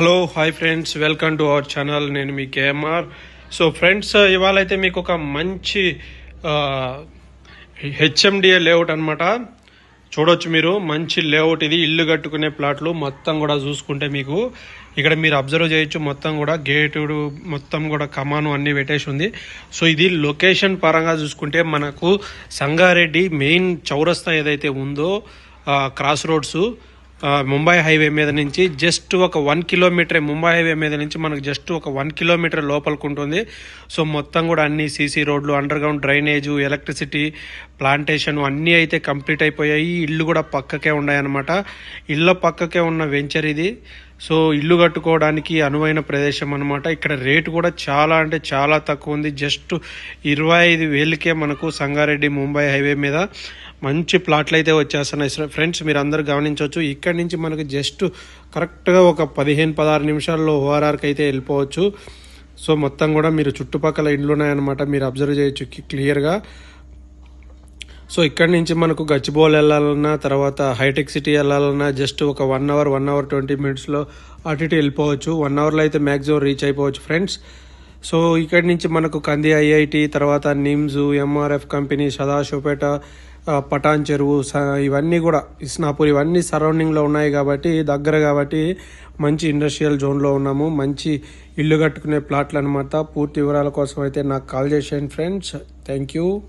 Hello hi friends welcome to our channel నేను మీ KMR. So friends ఇవాళ అయితే మీకు ఒక మంచి హెచ్ఎండిఏ లేఅవుట్ అనమాట చూడొచ్చు మీరు మంచి లేఅవుట్ ఇది. ఇల్లు కట్టుకునే ప్లాట్లు మొత్తం కూడా చూసుకుంటే మీకు ఇక్కడ మీరు అబ్జర్వ్ చేయొచ్చు. మొత్తం కూడా గేటుడు మొత్తం కూడా కమాను అన్ని పెట్టేసి ఉంది. సో ఇది లొకేషన్ పరంగా చూసుకుంటే మనకు సంగారెడ్డి మెయిన్ చౌరస్తా ఏదైతే ఉందో క్రాస్ రోడ్స్ ముంబై హైవే మీద నుంచి జస్ట్ ఒక వన్ కిలోమీటర్ ముంబై హైవే మీద నుంచి మనకు జస్ట్ ఒక వన్ కిలోమీటర్ లోపలికి ఉంటుంది. సో మొత్తం కూడా అన్ని సీసీ రోడ్లు underground drainage electricity plantation అన్నీ అయితే కంప్లీట్ అయిపోయాయి. ఇల్లు కూడా పక్కకే ఉన్నాయన్నమాట. ఇళ్ళ పక్కకే ఉన్న వెంచర్ ఇది. సో ఇల్లు కట్టుకోవడానికి అనువైన ప్రదేశం అనమాట ఇక్కడ రేటు కూడా చాలా అంటే చాలా తక్కువ ఉంది. జస్ట్ ఇరవై ఐదు వేలకే మనకు సంగారెడ్డి ముంబై హైవే మీద మంచి ప్లాట్లు అయితే వచ్చేస్తున్నాయి. ఫ్రెండ్స్ మీరు అందరు గమనించవచ్చు. ఇక్కడ నుంచి మనకు జస్ట్ కరెక్ట్గా ఒక పదిహేను పదహారు నిమిషాల్లో ఓఆర్ఆర్కి అయితే వెళ్ళిపోవచ్చు. సో మొత్తం కూడా మీరు చుట్టుపక్కల ఇండ్లు ఉన్నాయన్నమాట మీరు అబ్జర్వ్ చేయొచ్చు క్లియర్గా. సో ఇక్కడి నుంచి మనకు గచ్చిబౌల్ వెళ్ళాలన్నా తర్వాత హైటెక్ సిటీ వెళ్ళాలన్నా జస్ట్ ఒక one hour one hour twenty మినిట్స్లో అటు ఇటు వెళ్ళిపోవచ్చు. వన్ అవర్లో అయితే మ్యాక్సిమం రీచ్ అయిపోవచ్చు ఫ్రెండ్స్. సో ఇక్కడి నుంచి మనకు కంది ఐఐటి తర్వాత NIMS MRF company Sadashivpet Patancheru స- ఇవన్నీ కూడా ఇస్నాపూర్ ఇవన్నీ సరౌండింగ్లో ఉన్నాయి కాబట్టి దగ్గర కాబట్టి మంచి ఇండస్ట్రియల్ జోన్లో ఉన్నాము. మంచి ఇల్లు కట్టుకునే ప్లాట్లు అనమాట పూర్తి వివరాల కోసం అయితే నాకు కాల్ చేసేయండి ఫ్రెండ్స్. Thank you